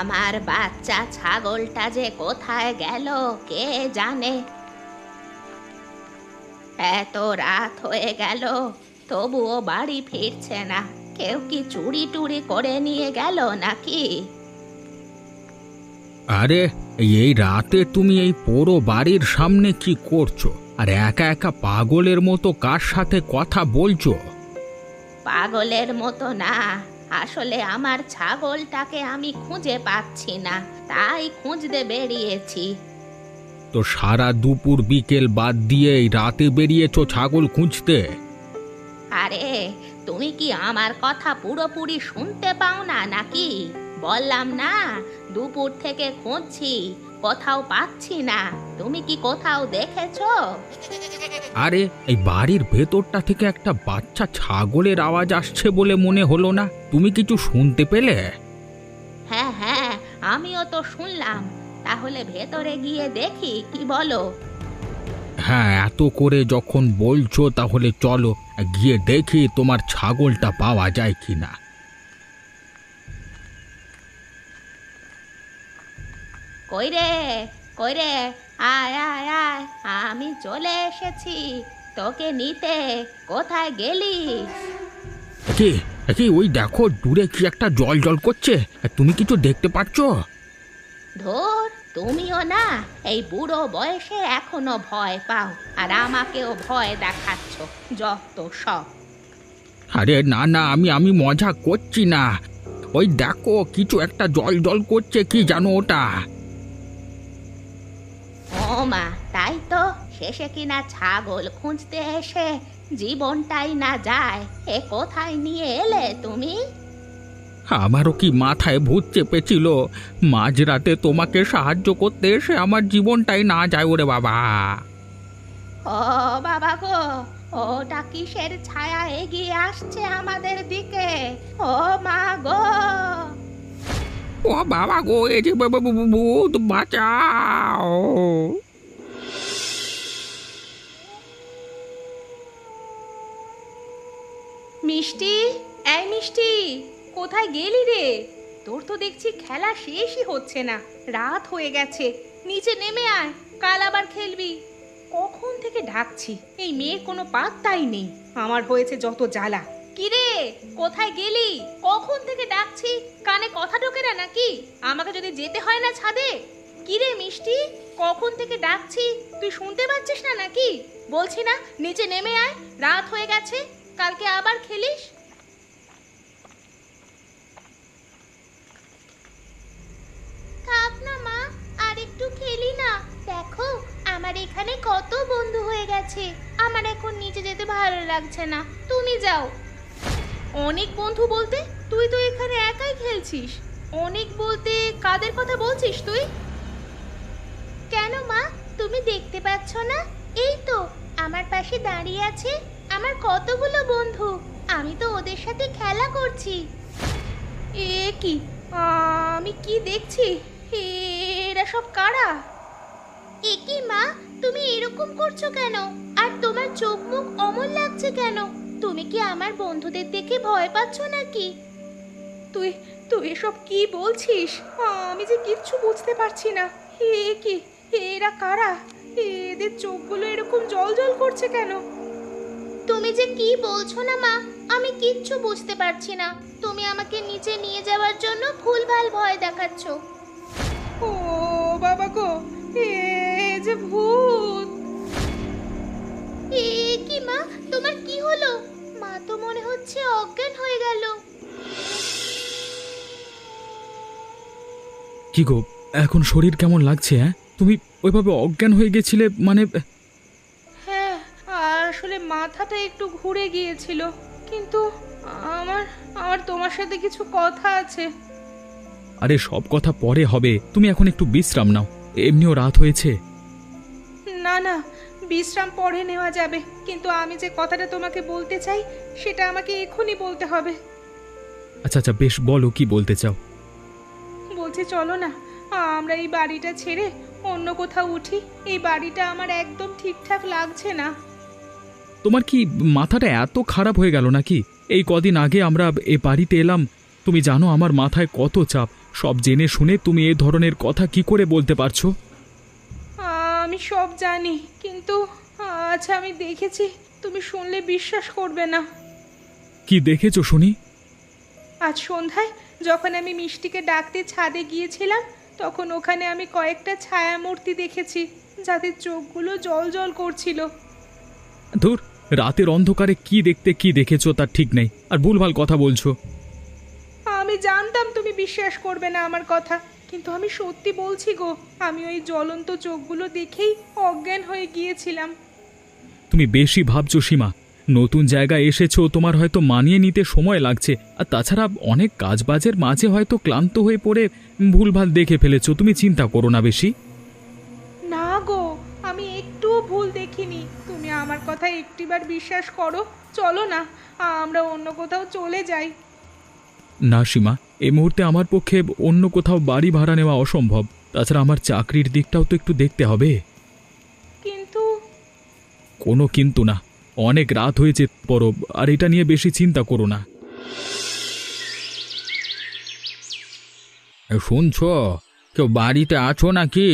আমার বাচ্চা ছাগলটা যে কোথায় গেল কে জানে? এত রাত হয়ে গেল তবুও বাড়ি ফিরছে না। কেউ কি চুরি টুরি করে নিয়ে গেল নাকি? আরে এই রাতে তুমি এই পোড়ো বাড়ির সামনে কি করছ? আর একা একা পাগলের মতো কার সাথে কথা বলছো? পাগলের মতো না আসলে আমার ছাগলটাকে আমি খুঁজে পাচ্ছি না তাই খুঁজতে বেরিয়েছি। তো সারা দুপুর বিকেল বাদ দিয়ে এই রাতে বেরিয়েছো ছাগল খুঁজতে? আরে তুমি কি আমার কথা পুরোপুরি শুনতে পাও না নাকি? বললাম না দুপুর থেকে খুঁজছি কোথাও পাচ্ছি না। তুমি কি কোথাও দেখেছ? আরে এই বাড়ির ভেতরটা থেকে একটা বাচ্চা ছাগলের আওয়াজ আসছে বলে মনে হলো না। তুমি কিছু শুনতে পেলে? হ্যাঁ হ্যাঁ আমিও তো শুনলাম। তাহলে ভেতরে গিয়ে দেখি কি বলো? হ্যাঁ এত করে যখন বলছো তাহলে চলো গিয়ে দেখি তোমার ছাগলটা পাওয়া যায় কিনা। কই রে কই রে আয় আয় আয় আমি চলে এসেছি তোকে নিতে কোথায় গেলি? কি কি ওই দেখো দূরে কি একটা জল জল করছে তুমি কিছু দেখতে পাচ্ছ? ধর তুমিও না এই বুড়ো বয়সে এখনও ভয় পাও আর আমাকেও ভয় দেখাচ্ছ যত সব। আরে না না আমি আমি মজা করছি না। ওই দেখো কিছু একটা জল জল করছে কি জানো ওটা? ও মা তাই তো শেষে কিনা ছাগল খুঁজতে এসে জীবনটাই না যায়। এ কোথায় নিয়ে এলে তুমি? আমারও কি মাথায় ভূত চেপেছিল? মাঝরাতে তোমাকে সাহায্য করতে এসে আমার জীবনটাই না যায় ওরে বাবা। ও বাবা গো ওটা কিসের ছায়া এগিয়ে আসছে আমাদের দিকে? ও মা গো। ও বাবা গো এই যে ভূত বাঁচাও। মিষ্টি? এই মিষ্টি, কোথায় গেলি রে? তোর তো দেখছি খেলা শেষই হচ্ছে না, রাত হয়ে গেছে। নিচে নেমে আয়, কাল আবার খেলবি। কখন থেকে ডাকছি, এই মেয়ের কোনো পাত্তাই নেই। আমার হয়েছে যত জ্বালা। কিরে, কোথায় গেলি? কখন থেকে ডাকছি? কানে কথা ঢোকে না নাকি? আমাকে যদি যেতে হয় না ছাদে? কিরে মিষ্টি, কখন থেকে ডাকছি? তুই শুনতে পাচ্ছিস না নাকি? বলছি না, নিচে নেমে আয়, রাত হয়ে গেছে। কালকে আবার খেলিস? থাক না মা, আর একটু খেলি না। দেখো, আমার এখানে কত বন্ধু হয়ে গেছে। আমার এখন নিচে যেতে ভালো লাগছে না। তুমি যাও। অনেক বন্ধু বলতে তুই তো এখানে একাই খেলছিস। অনেক বলতে কাদের কথা বলছিস তুই? কেন মা? তুমি দেখতে পাচ্ছ না? এই তো, আমার পাশে দাঁড়িয়ে আছে আমার কতগুলো বন্ধু? আমি তো ওদের সাথে খেলা করছি। এ কি? আমি কি দেখছি? এরা সব কারা? এ কি মা তুমি এরকম করছ কেন? আর তোমার চোখ মুখ অমন লাগছে কেন? তুমি কি আমার বন্ধুদের দেখে ভয় পাচ্ছ নাকি? তুই তুই এসব কি বলছিস? আমি যে কিচ্ছু বুঝতে পারছি না। এ কি? এরা কারা? এদের চোখগুলো এরকম জল জল করছে কেন? তুমি যে কি বলছো না মা? আমি কিচ্ছু বুঝতে পারছি না। তুমি আমাকে নিচে নিয়ে যাওয়ার জন্য ভুলভাল ভয় দেখাচ্ছ। ও বাবা গো এ যে ভূত। এ কি মা? তোমার কি হলো? মা তো মনে হচ্ছে অজ্ঞান হয়ে গেল। কি গো এখন শরীর কেমন লাগছে হ্যাঁ? তুমি ওইভাবে অজ্ঞান হয়ে গেছিলে মানে আসলে মাথাটা একটু ঘুরে গিয়েছিল কিন্তু আমার আমার তোমার সাথে কিছু কথা আছে। আরে সব কথা পরে হবে তুমি এখন একটু বিশ্রাম নাও এমনিও রাত হয়েছে। না না বিশ্রাম পরে নেওয়া যাবে কিন্তু আমি যে কথাটা তোমাকে বলতে চাই সেটা আমাকে এখনই বলতে হবে। আচ্ছা আচ্ছা বেশ বলো কি বলতে চাও? বলছি চলো না আমরা এই বাড়িটা ছেড়ে অন্য কোথাও উঠি এই বাড়িটা আমার একদম ঠিকঠাক লাগছে না। তোমার কি মাথাটা এত খারাপ হয়ে গেল নাকি? এই কদিন আগে আমরা এ বাড়িতে এলাম। তুমি জানো আমার মাথায় কত চাপ। সব জেনে শুনে তুমি এ ধরনের কথা কি করে বলতে পারছ? আমি সব জানি কিন্তু আচ্ছা আমি দেখেছি তুমি শুনলে বিশ্বাস করবে না। কি দেখেছ শুনি? আজ সন্ধ্যায় যখন আমি মিষ্টিকে ডাকতে ছাদে গিয়েছিলাম তখন ওখানে আমি কয়েকটা ছায়ামূর্তি দেখেছি যাদের চোখগুলো জল জল করছিল। ধুর রাতের অন্ধকারে কি দেখতে কি দেখেছ তার ঠিক নেই। আর ভুলভাল কথা বলছো। আমি জানতাম তুমি বিশ্বাস করবে না আমার কথা কিন্তু আমি সত্যি বলছি গো আমি ওই জ্বলন্ত চোখগুলো দেখেই অজ্ঞান হয়ে গিয়েছিলাম। তুমি বেশি ভাবছ সীমা। নতুন জায়গায় এসেছ তোমার হয়তো মানিয়ে নিতে সময় লাগছে। আর তাছাড়া অনেক কাজবাজের মাঝে হয়তো ক্লান্ত হয়ে পড়ে ভুলভাল দেখে ফেলেছো। তুমি চিন্তা করো না বেশি। না গো আমি একটুও ভুল দেখিনি। আমার কথা একটিবার বিশ্বাস করো। চলো না আমরা অন্য কোথাও চলে যাই। না সীমা এই মুহূর্তে আমার পক্ষে অন্য কোথাও বাড়ি ভাড়া নেওয়া অসম্ভব। তাছাড়া আমার চাকরির দিকটাও তো একটু দেখতে হবে। কিন্তু কোনো কিন্তু না অনেক রাত হয়েছে পরব আর এটা নিয়ে বেশি চিন্তা করো না। শুনছো? কেউ বাড়িতে আছো নাকি?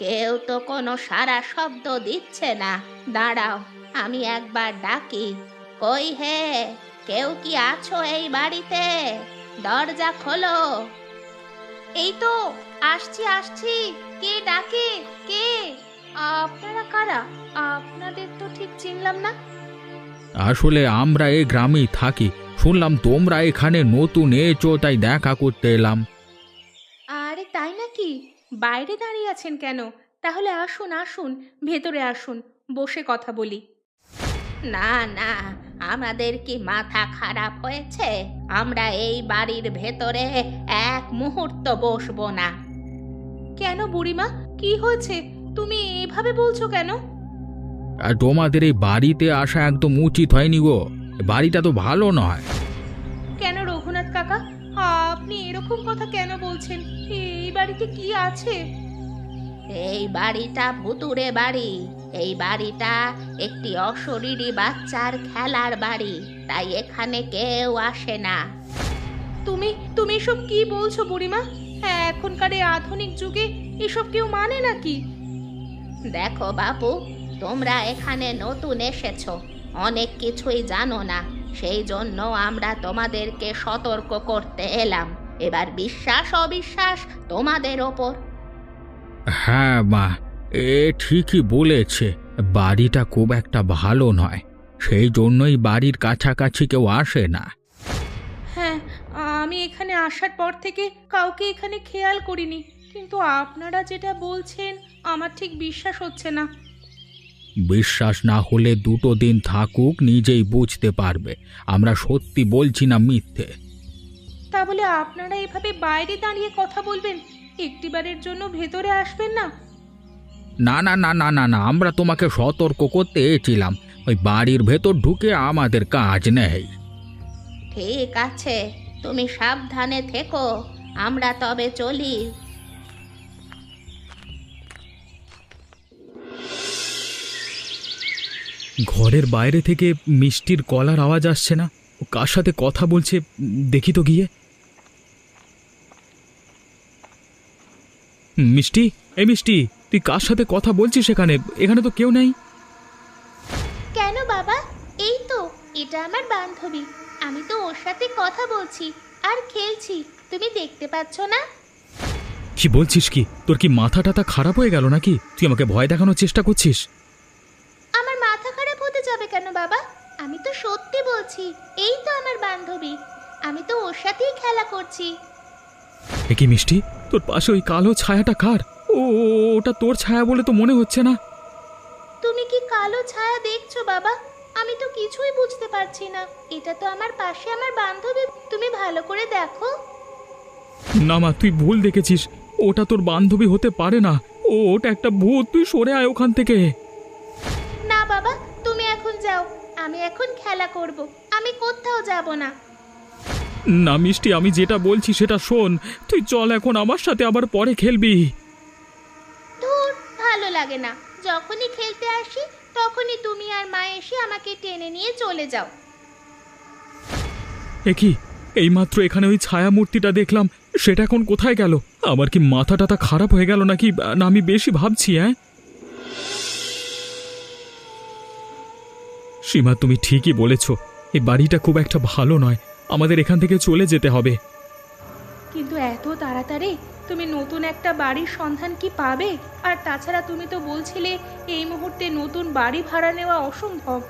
কেউ তো কোনো সারা শব্দ দিচ্ছে না। দাঁড়াও আমি একবার ডাকি। কই হে কেউ কি আছো এই বাড়িতে? দরজা খোলো। এই তো আসছি আসছি। কে ডাকে? কে? আপনারা কারা? আপনাদের তো ঠিক চিনলাম না। আসলে আমরা এই গ্রামেই থাকি। শুনলাম তোমরা এখানে নতুন এসো তাই দেখা করতে এলাম। আরে তাই নাকি? বাইরে দাঁড়িয়ে আছেন কেন? তাহলে আসুন আসুন ভেতরে আসুন বসে কথা বলি। না না আমাদের কি মাথা খারাপ হয়েছে? আমরা এই বাড়ির ভেতরে এক মুহূর্ত বসবো না। কেন বুড়িমা? কি হয়েছে? তুমি এভাবে বলছো কেন? আর তোমাদের এই বাড়িতে আসা একদম উচিত হয়নি গো। বাড়িটা তো ভালো নয়। কেন রঘুনাথ কাকা? আপনি এরকম কথা কেন বলছেন? এই বাড়িতে কি আছে? এই বাড়িটা ভুতুরে বাড়ি। এই বাড়িটা একটি অশরীরী বাচ্চার খেলার বাড়ি তাই এখানে কেউ আসে না। তুমি তুমি এসব কি বলছো বুড়িমা? এখনকার এই আধুনিক যুগে এসব কেউ মানে নাকি? দেখো বাপু তোমরা এখানে নতুন এসেছ অনেক কিছুই জানো না। সেই জন্য আমরা তোমাদেরকে সতর্ক করতে এলাম। এবার বিশ্বাস অবিশ্বাস তোমাদের ওপর। হ্যাঁ মা এ ঠিকই বলেছে। বাড়িটা খুব একটা ভালো নয়। সেই জন্যই বাড়ির কাছাকাছি কেউ আসে না। হ্যাঁ আমি এখানে আসার পর থেকে কাউকে এখানে খেয়াল করিনি। কিন্তু আপনারা যেটা বলছেন আমার ঠিক বিশ্বাস হচ্ছে না। বিশ্বাস না হলে দুটো দিন থাকুক নিজেই বুঝতে পারবে। আমরা সত্যি বলছি না মিথ্যে। তা বলে আপনারা এভাবে বাইরে দাঁড়িয়ে কথা বলবেন? একটিবারের জন্য ভেতরে আসবেন না? না না না না না না আমরা তোমাকে সতর্ক করতে এসেছিলাম। ওই বাড়ির ভেতর ঢুকে আমাদের কাজ নেই। ঠিক আছে তুমি সাবধানে থেকো আমরা তবে চলি। ঘরের বাইরে থেকে মিষ্টির কলার আওয়াজ আসছে না? ও কার সাথে কথা বলছে দেখি তো গিয়ে। মিষ্টি? এই মিষ্টি তুই কার সাথে কথা বলছিস এখানে? এখানে তো কেউ নেই। কেন বাবা? এই তো এটা আমার বান্ধবী। আমি তো ওর সাথে কথা বলছি আর খেলছি। তুমি দেখতে পাচ্ছ না? কি বলছিস কি? তোর কি মাথা টাথা খারাপ হয়ে গেল নাকি? তুই আমাকে ভয় দেখানোর চেষ্টা করছিস আমার মাথা খারাপ হতে যাবে কেন বাবা? আমি তো সত্যি বলছি এই তো আমার বান্ধবী। আমি তো ওর সাথেই খেলা করছি। এ কি মিষ্টি? তোর পাশে ওই কালো ছায়াটা কার? ও ওটা তোর ছায়া বলে তো মনে হচ্ছে না। তুমি কি কালো ছায়া দেখছ বাবা? আমি তো কিছুই বুঝতে পারছি না। এটা তো আমার পাশে আমার বান্ধবী। তুমি ভালো করে দেখো। না মা তুই ভুল দেখেছিস। ওটা তোর বান্ধবী হতে পারে না। ও ওটা একটা ভূত। তুই সরে আয় ওখান থেকে। আমি এখন খেলা করব। আমি কোথাও যাব না। না মিষ্টি আমি যেটা বলছি সেটা শোন। তুই চল এখন আমার সাথে আবার পরে খেলবি। ধুর ভালো লাগে না। যখনই খেলতে আসি তখনই তুমি আর মা এসে আমাকে টেনে নিয়ে চলে যাও। এ কি? এইমাত্র এখানে ওই ছায়া মূর্তিটা দেখলাম। সেটা এখন কোথায় গেল? আমার কি মাথা টাথা খারাপ হয়ে গেল নাকি? না আমি বেশি ভাবছি হ্যাঁ সীমা তুমি ঠিকই বলেছ। এই বাড়িটা খুব একটা ভালো নয়। আমাদের এখান থেকে চলে যেতে হবে। কিন্তু এত তাড়াতাড়ি তুমি নতুন একটা বাড়ির সন্ধান কি পাবে? আর তাছাড়া তুমি তো বলছিলে এই মুহূর্তে নতুন বাড়ি ভাড়া নেওয়া অসম্ভব।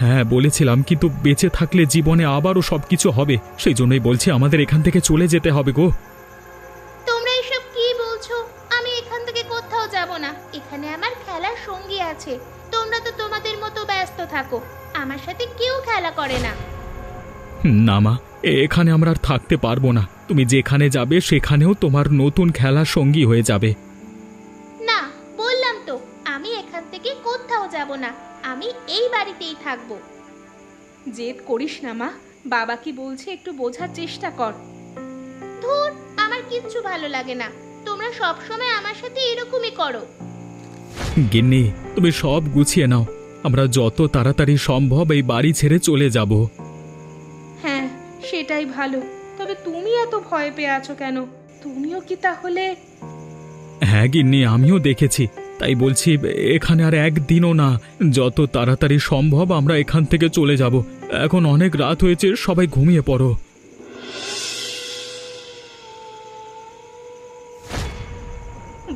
হ্যাঁ বলেছিলাম কিন্তু বেঁচে থাকলে জীবনে আবারও সবকিছু হবে। সেই জন্যই বলছি আমাদের এখান থেকে চলে যেতে হবে গো। সাথে কেউ খেলা করে না। না মা এখানে আমরা আর থাকতে পারব না। তুমি যেখানে যাবে সেখানেও তোমার নতুন খেলা সঙ্গী হয়ে যাবে। না বললাম তো আমি এখান থেকে কোথাও যাব না। আমি এই বাড়িতেই থাকব। জেদ করিস না মা বাবা কি বলছে একটু বোঝার চেষ্টা কর। ধুর আমার কিচ্ছু ভালো লাগে না। তোমরা সব সময় আমার সাথে এরকমই করো। গিন্নি তুমি সব গুছিয়ে নাও। আমরা যত তাড়াতাড়ি সম্ভব এই বাড়ি ছেড়ে চলে যাব। হ্যাঁ সেটাই ভালো। তবে তুমি এত ভয় পেয়ে আছো কেন? তুমিও কি তাহলে? হ্যাঁ গিন্নি আমিও দেখেছি। তাই বলছি এখানে আর একদিনও না। যত তাড়াতাড়ি সম্ভব আমরা এখান থেকে চলে যাব। এখন অনেক রাত হয়েছে সবাই ঘুমিয়ে পড়ো।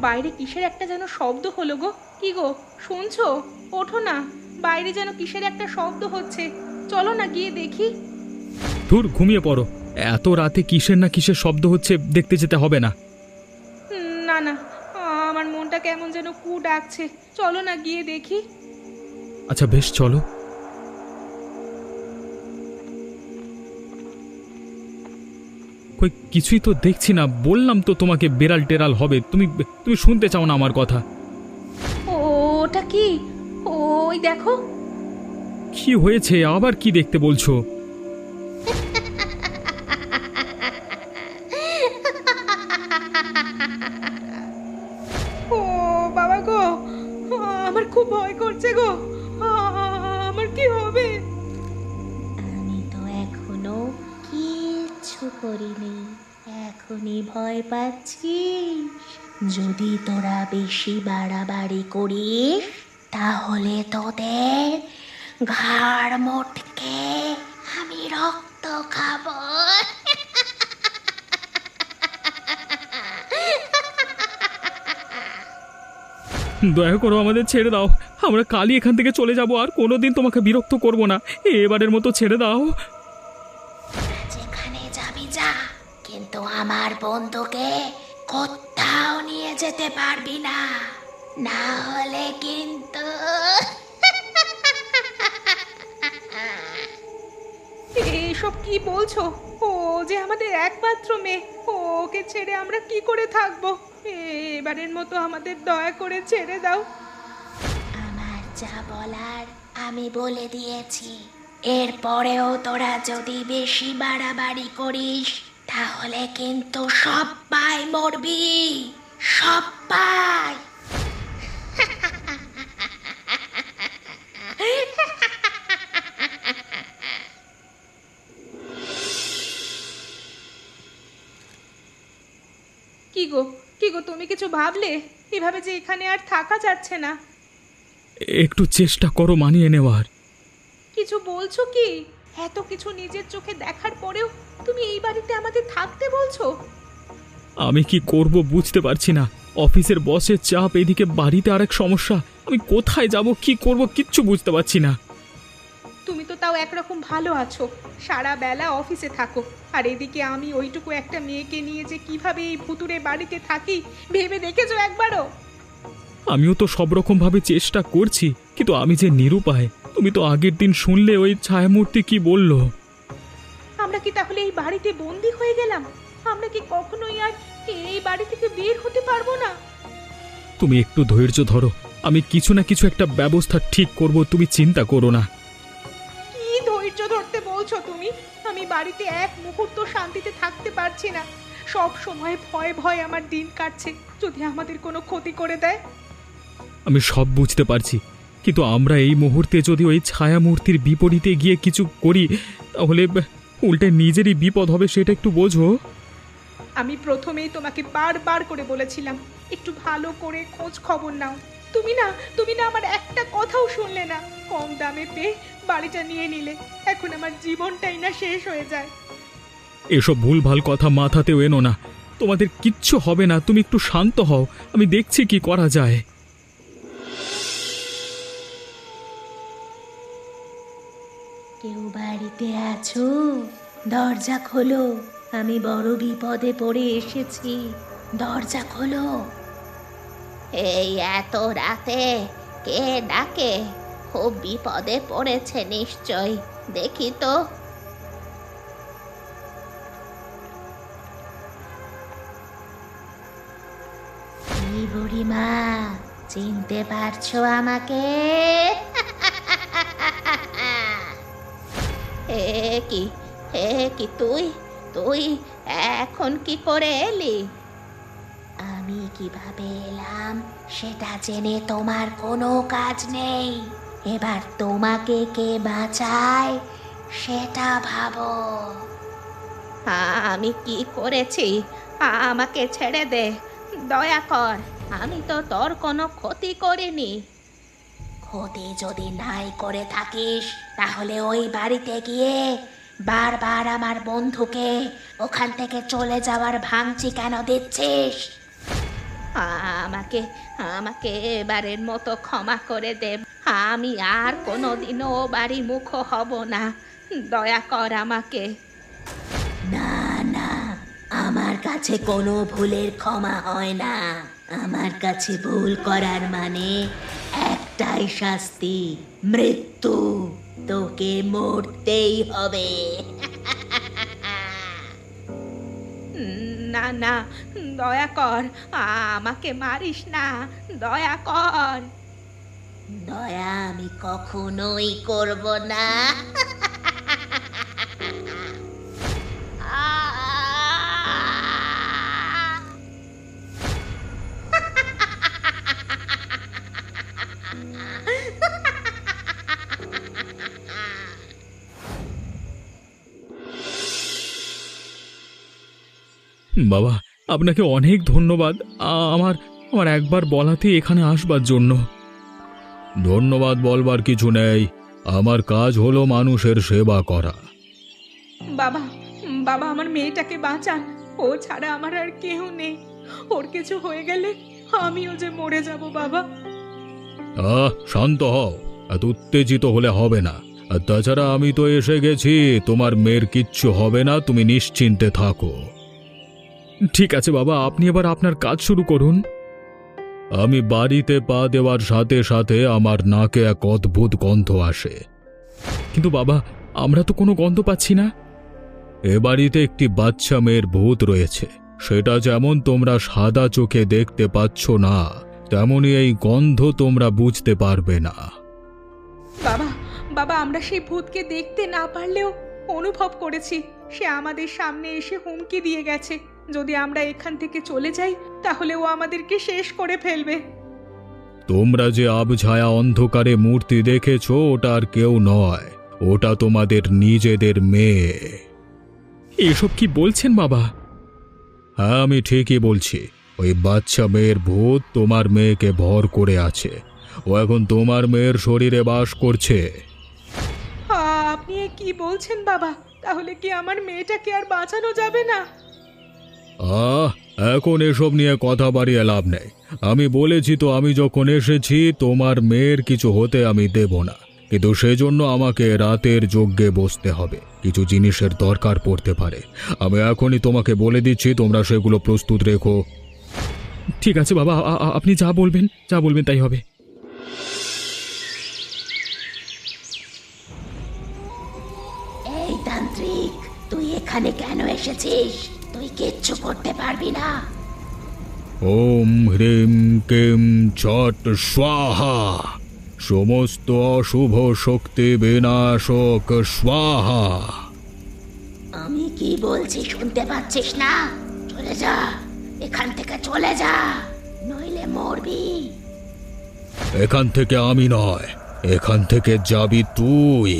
বাইরে কিসের একটা যেন শব্দ হলো গো? কি গো? শুনছো? ওঠো না বাইরে যেন কিসের একটা শব্দ হচ্ছে। চলো না গিয়ে দেখি। ধুর ঘুমিয়ে পড়ো। এত রাতে কিসের না কিসের শব্দ হচ্ছে দেখতে যেতে হবে না। না না আমার মনটা কেমন যেন কু ডাকছে। চলো না গিয়ে দেখি। আচ্ছা বেশ চলো। কই কিছুই তো দেখছি না। বললাম তো তোমাকে বেড়াল টেরাল হবে। তুমি তুমি শুনতে চাও না আমার কথা। ওটা কি? ওই দেখো। কি হয়েছে? আবার কি দেখতে বলছো? ও বাবা গো আমার খুব ভয় করছে গো। আমার কি হবে? আমি তো এখনও কিচ্ছু করিনি। এখনই ভয় পাচ্ছিস? যদি তোরা বেশি বাড়াবাড়ি করিস তাহলে তোদের ঘাড় মোটকে আমি রক্ত খাব। দয়া করো আমাদের ছেড়ে দাও। আমরা কালই এখান থেকে চলে যাব আর কোনোদিন তোমাকে বিরক্ত করব না। এবারের মতো ছেড়ে দাও। যেখানে যাবি যা। কিন্তু আমার বন্ধুকে কোথাও নিয়ে যেতে পারবি না। না হলে কিন্তু এসব কি বলছো? ও যে আমাদের একমাত্র মেয়ে। ওকে ছেড়ে আমরা কি করে থাকব? এবারের মতো আমাদের দয়া করে ছেড়ে দাও। আমার যা বলার আমি বলে দিয়েছি। এরপরেও তোরা যদি বেশি বাড়াবাড়ি করিস তাহলে কিন্তু সবাই মরবি। সবাই কি গো কি গো তুমি কিছু ভাবলে? এভাবে যে এখানে আর থাকা যাচ্ছে না। একটু চেষ্টা করো মানিয়ে নেওয়ার। কিছু বলছো কি? এত কিছু নিজের চোখে দেখার পরেও তুমি এই বাড়িতে আমাদের থাকতে বলছো? আমি কি করব বুঝতে পারছি না। অফিসের বসের চাপ এদিকে বাড়িতে আরেক সমস্যা। আমি কোথায় যাব কি করব কিচ্ছু বুঝতে পারছি না। তুমি তো তাও একরকম ভালো আছো। সারা বেলা অফিসে থাকো। আর এদিকে আমি ওইটুকু একটা মেয়েকে নিয়ে যে কীভাবে এই ভুতুরে বাড়িতে থাকি ভেবে দেখেছ একবারও? আমিও তো সব রকম ভাবে চেষ্টা করছি কিন্তু আমি যে নিরুপায় তুমি তো আগের দিন শুনলে ওই ছায়ামূর্তি কি বলল? আমরা কি তাহলে এই বাড়িতে বন্দি হয়ে গেলাম? আমরা কি কখনোই আর এই বাড়ি থেকে বের হতে পারব না? তুমি একটু ধৈর্য ধরো। আমি কিছু না কিছু একটা ব্যবস্থা ঠিক করব তুমি চিন্তা করো না। কি ধৈর্য ধরতে বলছো তুমি? আমি বাড়িতে এক মুহূর্ত শান্তিতে থাকতে পারছি না। সব সময় ভয় ভয় আমার দিন কাটছে। যদি আমাদের কোনো ক্ষতি করে দেয়? আমি সব বুঝতে পারছি। কিন্তু আমরা এই মুহূর্তে যদি ওই ছায়ামূর্তির বিপরীতে গিয়ে কিছু করি তাহলে উল্টে নিজেরই বিপদ হবে সেটা একটু বোঝো। আমি প্রথমেই তোমাকে বারবার করে বলেছিলাম একটু ভালো করে খোঁজ খবর নাও। তুমি না তুমি না আমার একটা কথাও শুনলে না। কম দামে পেয়ে বাড়িটা নিয়ে নিলে এখন আমার জীবনটাই না শেষ হয়ে যায়। এসব ভুলভাল কথা মাথাতেও এনো না। তোমাদের কিচ্ছু হবে না তুমি একটু শান্ত হও আমি দেখছি কি করা যায়। কেউ বাড়িতে আছো? দরজা খোলো। আমি বড় বিপদে পড়ে এসেছি। দরজা খোলো। এই এত রাতে কে ডাকে? খুব বিপদে পড়েছে নিশ্চয় দেখি তো। বুড়িমা, চিনতে পারছ আমাকে? হে কি হে কি তুই? তুই এখন কি করে এলি? আমি কীভাবে এলাম সেটা জেনে তোমার কোনো কাজ নেই। এবার তোমাকে কে বাঁচায় সেটা ভাবো। আমি কি করেছি? আমাকে ছেড়ে দে। দয়া কর আমি তো তোর কোনো ক্ষতি করিনি। ক্ষতি যদি নাই করে থাকিস তাহলে ওই বাড়িতে গিয়ে বারবার আমার বন্ধুকে ওখান থেকে চলে যাওয়ার ভাঙচি কেন দিচ্ছিস? আমাকে আমাকে এবারের মতো ক্ষমা করে দে। আমি আর কোনোদিনও ও বাড়ি মুখ হব না। দয়া কর আমাকে। না না আমার কাছে কোনো ভুলের ক্ষমা হয় না। আমার কাছে ভুল করার মানে একটাই শাস্তি মৃত্যু। তোকে মরতেই হবে? না না দয়া কর আমাকে মারিস না দয়া কর। দয়া আমি কখনোই করব না। বাবা আপনাকে অনেক ধন্যবাদ। আমার আমার একবার বলাতে এখানে আসবার জন্য। ধন্যবাদ বলবার কিছু নেই। আমার কাজ হলো মানুষের সেবা করা। বাবা বাবা আমার মেয়েটাকে বাঁচান। ও ছাড়া আমার আর কেউ নেই। ওর কিছু হয়ে গেলে আমিও যে মরে যাব বাবা। আহ শান্ত হও। এত উত্তেজিত হলে হবে না। আর তাছাড়া আমি তো এসে গেছি। তোমার মেয়ের কিচ্ছু হবে না। তুমি নিশ্চিন্তে থাকো। ঠিক আছে বাবা, আপনি এবার আপনার কাজ শুরু করুন। আমি বাড়িতে পা দেওয়ার সাথে সাথে আমার নাকে এক অদ্ভুত গন্ধ আসে। কিন্তু বাবা, আমরা তো কোনো গন্ধ পাচ্ছি না। এ বাড়িতে একটি বাচ্চা মেয়ের ভূত রয়েছে। সেটা যেমন তোমরা সাদা চোখে দেখতে পাচ্ছ না, তেমনি এই গন্ধ তোমরা বুঝতে পারবে না। বাবা বাবা, আমরা সেই ভূতকে দেখতে না পারলেও অনুভব করেছি। সে আমাদের সামনে এসে হুমকি দিয়ে গেছে। যদি আমরা এখান থেকে চলে যাই তাহলে ও আমাদেরকে শেষ করে ফেলবে। তোমরা যে আবছায়া অন্ধকারে মূর্তি দেখেছ ওটা আর কেউ নয়। ওটা তোমাদের নিজেদের মেয়ে। এসব কি বলছেন বাবা? হ্যাঁ আমি ঠিকই বলছি। ওই বাচ্চা মেয়ের ভূত তোমার মেয়েকে ভর করে আছে। ও এখন তোমার মেয়ের শরীরে বাস করছে। আপনি কি বলছেন বাবা? তাহলে কি আমার মেয়েটাকে আর বাঁচানো যাবে না? আহ এখন এসব নিয়ে কথা বাড়িয়ে লাভ নেই। আমি বলেছি তো আমি যখন এসেছি তোমার মেয়ের কিছু হতে আমি দেব না। কিন্তু সেজন্য আমাকে রাতের যজ্ঞে বসতে হবে। কিছু জিনিসের দরকার পড়তে পারে। আমি এখনই তোমাকে বলে দিচ্ছি তোমরা সেগুলো প্রস্তুত রেখো। ঠিক আছে বাবা আপনি যা বলবেন যা বলবেন তাই হবে। এই তান্ত্রিক তুই এখানে কেন এসেছিস? কিচ্ছু করতে পারবি না। ওম হ্রিম কিম ছট স্বাহা। সমস্ত অশুভ শক্তি বিনাশক স্বাহা। আমি কি বলছি শুনতে পাচ্ছিস না? চলে যা এখান থেকে চলে যা নইলে মরবি। এখান থেকে আমি নয় এখান থেকে যাবি তুই।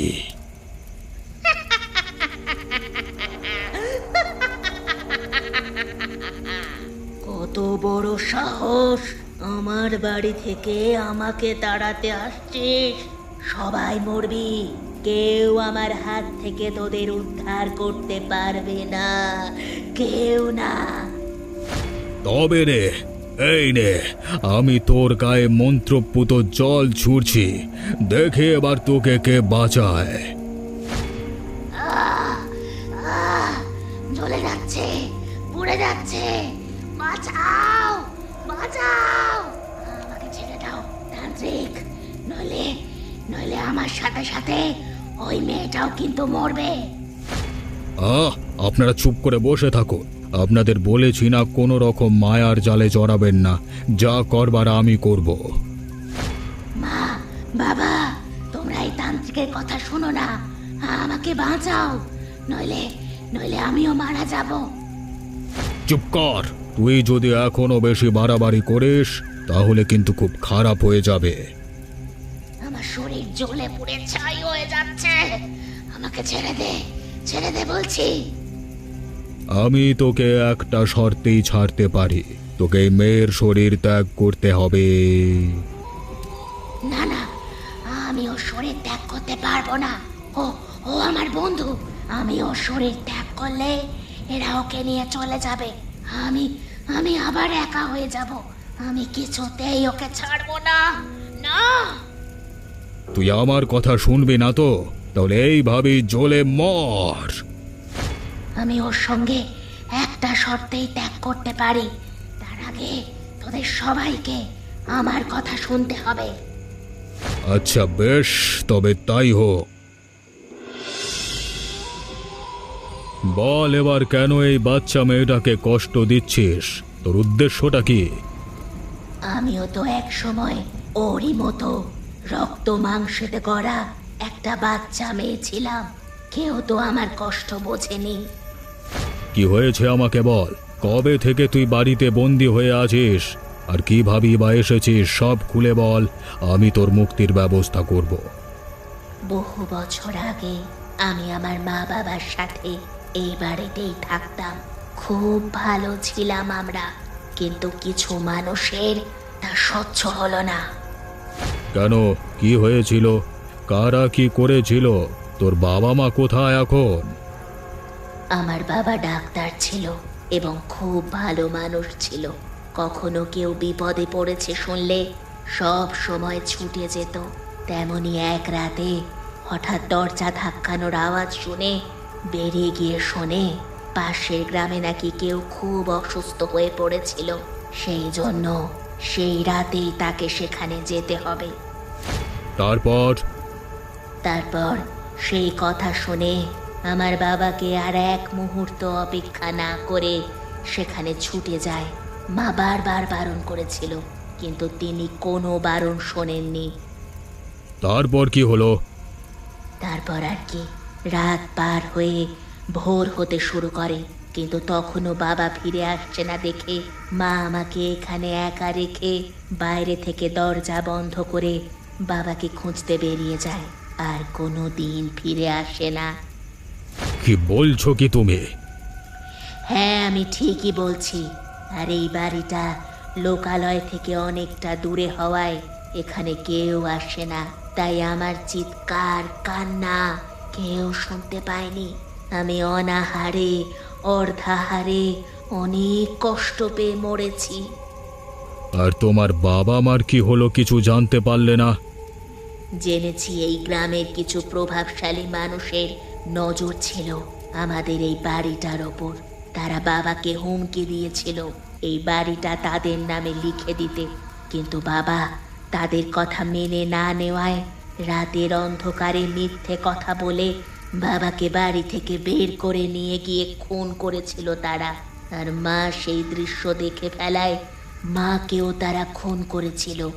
বাড়ি থেকে আমাকে তাড়াতে আসছিস? সবাই মরবি। কেউ আমার হাত থেকে তোদের উদ্ধার করতে পারবে না। কেউ না। তবে রে এই নে, আমি তোর গায়ে মন্ত্রপুত জল ছুড়ছি। দেখে এবার তোকে কে বাঁচায়? আমার সাথে সাথে ওই মেয়েটাও কিন্তু মরবে। আহ আপনারা চুপ করে বসে থাকুন। আপনাদের বলেছি না কোনো রকম মায়ার জালে জড়াবেন না। যা করবার আমি করব। মা বাবা তোমরা এই তান্ত্রিকের কথা শোনো না। আমাকে বাঁচাও। নইলে নইলে আমিও মারা যাব। চুপ কর। তুই যদি এখনও বেশি বাড়াবাড়ি করিস তাহলে কিন্তু খুব খারাপ হয়ে যাবে। জ্বলে পুড়ে ছাই হয়ে যাচ্ছে। আমাকে ছেড়ে দে ছেড়ে দে বলছি। আমি তোকে একটা শর্তেই ছাড়তে পারি। তোকে মেয়ের শরীর ত্যাগ করতে হবে। না না আমি ওর শরীর ত্যাগ করতে পারব না। ও ও আমার বন্ধু। আমি ওর শরীর ত্যাগ করলে এরা ওকে নিয়ে চলে যাবে। আমি আমি আবার একা হয়ে যাব। আমি কিছুতেই ওকে ছাড়বো না। না! তুই আমার কথা শুনবি না তো? তাহলে এইভাবেই জ্বলে মর। আমি ওর সঙ্গে একটা শর্তেই ত্যাগ করতে পারি। তার আগে তোদের সবাইকে আমার কথা শুনতে হবে। আচ্ছা বেশ তবে তাই হোক। বল এবার কেন এই বাচ্চা মেয়েটাকে কষ্ট দিচ্ছিস? তোর উদ্দেশ্যটা কি? আমিও তো এক সময় ওরই মতো রক্ত মাংসেতে করা একটা বাচ্চা মেয়ে ছিলাম। কেউ তো আমার কষ্ট বোঝেনি। কি হয়েছে আমাকে বল? কবে থেকে তুই বাড়িতে বন্দি হয়ে আছিস? আর কি ভাবি বা এসেছিস সব খুলে বল। আমি তোর মুক্তির ব্যবস্থা করব। বহু বছর আগে আমি আমার মা বাবার সাথে এই বাড়িতেই থাকতাম। খুব ভালো ছিলাম আমরা কিন্তু কিছু মানুষের তা সহ্য হলো না। কেন? কি হয়েছিল? কারা কি করেছিল? তোর বাবা মা কোথায় এখন? আমার বাবা ডাক্তার ছিল এবং খুব ভালো মানুষ ছিল। কখনো কেউ বিপদে পড়েছে শুনলে সব সময় ছুটে যেত। তেমনি এক রাতে হঠাৎ দরজা ধাক্কানোর আওয়াজ শুনে, বেরিয়ে গিয়ে শোনে, পাশের গ্রামে নাকি কেউ খুব অসুস্থ হয়ে পড়েছিল। সেই জন্য সেই রাতেই তাকে সেখানে যেতে হবে। তারপর? তারপর সেই কথা শুনে আমার বাবাকে আর এক মুহূর্ত অপেক্ষা না করে সেখানে ছুটে যায়। মা বারবার বারণ করেছিল কিন্তু তিনি কোনো বারণ শোনেননি। তারপর কি হলো? তারপর আর কি রাত পার হয়ে ভোর হতে শুরু করে। কিন্তু তখনও বাবা ফিরে আসছে না দেখে। মা আমাকে এখানে একা রেখে বাইরে থেকে দরজা বন্ধ করে বাবাকে খুঁজতে বেরিয়ে যায় আর কোনো দিন ফিরে আসে না। কি বলছো কি তুমি? হ্যাঁ আমি ঠিকই বলছি। আর এই বাড়িটা লোকালয় থেকে অনেকটা দূরে হওয়ায় এখানে কেউ আসে না। তাই আমার চিৎকার কান্না কেউ শুনতে পায়নি। আমি অনাহারে অর্ধাহারে অনেক কষ্ট পেয়ে মরেছি। আর তোমার বাবা মার কি হলো কিছু জানতে পারলে না? জেনেছি এই গ্রামের কিছু প্রভাবশালী মানুষের নজর ছিল আমাদের এই বাড়িটার ওপর। তারা বাবাকে হুমকি দিয়েছিল এই বাড়িটা তাদের নামে লিখে দিতে। কিন্তু বাবা তাদের কথা মেনে না নেওয়ায় রাতের অন্ধকারে মিথ্যে কথা বলে বাবাকে বাড়ি থেকে বের করে নিয়ে গিয়ে খুন করেছিল তারা। আর মা সেই দৃশ্য দেখে ফেলায় মাকেও তারা খুন করেছিল।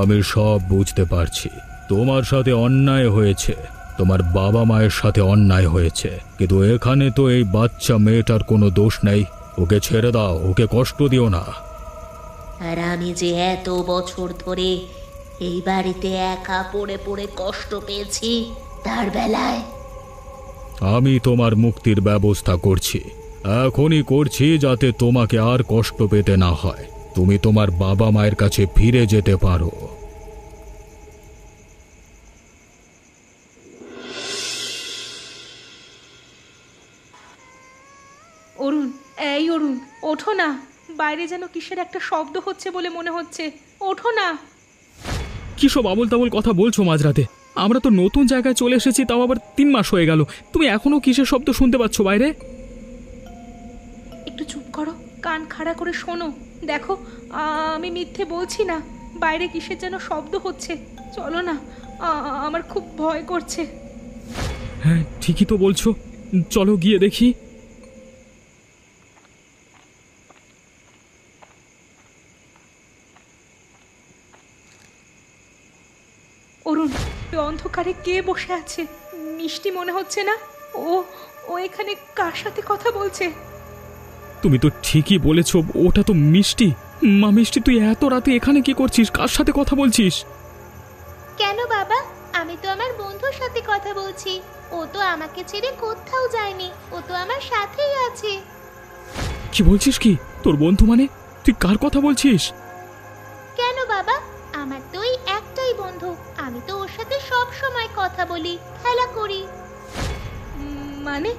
আমি সব বুঝতে পারছি। তোমার সাথে অন্যায় হয়েছে। তোমার বাবা মায়ের সাথে অন্যায় হয়েছে। কিন্তু এখানে তো এই বাচ্চা মেয়েটার কোনো দোষ নেই। ওকে ছেড়ে দাও ওকে কষ্ট দিও না। আর আমি যে এত বছর ধরে এই বাড়িতে একা পড়ে পড়ে কষ্ট পেয়েছি তার বেলায়। আমি তোমার মুক্তির ব্যবস্থা করছি। এখনই করছি যাতে তোমাকে আর কষ্ট পেতে না হয়। তুমি তোমার বাবা মায়ের কাছে ফিরে যেতে পারো। অরুণ এই অরুণ ওঠো না। বাইরে যেন কিসের একটা শব্দ হচ্ছে বলে মনে হচ্ছে। ওঠো না। কি সব আবল তাবল কথা বলছো মাঝরাতে? আমরা তো নতুন জায়গায় চলে এসেছি তাও আবার তিন মাস হয়ে গেল। তুমি এখনও কিসের শব্দ শুনতে পাচ্ছ বাইরে? একটু চুপ করো কান খাড়া করে শোনো। দেখো আমি মিথ্যে বলছি না বাইরে কিসের যেন শব্দ হচ্ছে। চলো না আমার খুব ভয় করছে। হ্যাঁ ঠিকই তো বলছো। চলো গিয়ে দেখি অরুণ অন্ধকারে কে বসে আছে? মিষ্টি মনে হচ্ছে না। ও ও এখানে কার সাথে কথা বলছে? তুমি তো ঠিকই বলেছ ওটা তো মিষ্টি। মা মিষ্টি তুই এত রাতে এখানে কি করছিস? কার সাথে কথা বলছিস? কেন বাবা? আমি তো আমার বন্ধুর সাথে কথা বলছি। ও তো আমাকে ছেড়ে কোথাও যায়নি। ও তো আমার সাথেই আছে। কি বলছিস কি? তোর বন্ধু মানে? তুই কার কথা বলছিস? কেন বাবা? আমার তো ওই একটাই বন্ধু। আমি তো ওর সাথে সব সময় কথা বলি খেলা করি। মানে?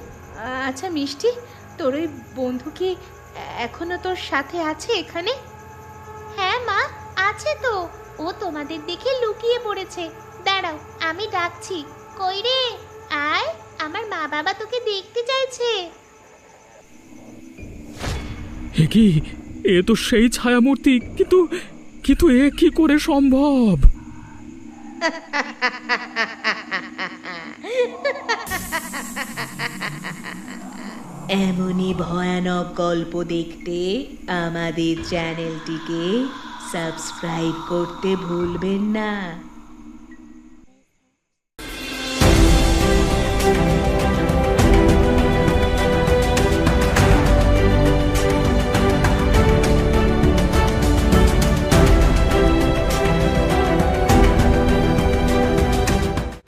আচ্ছা মিষ্টি তোর ওই বন্ধু কি এখনও তোর সাথে আছে এখানে? হ্যাঁ মা আছে তো। ও তোমাদের দেখে লুকিয়ে পড়েছে। দাঁড়াও আমি ডাকছি। কই রে? আয় আমার মা বাবা তোকে দেখতে চাইছে। হে কি এ তো সেই ছায়ামূর্তি কিন্তু কিন্তু এ কি করে সম্ভব? এমনই ভয়ানক গল্প দেখতে আমাদের চ্যানেলটিকে সাবস্ক্রাইব করতে ভুলবেন না।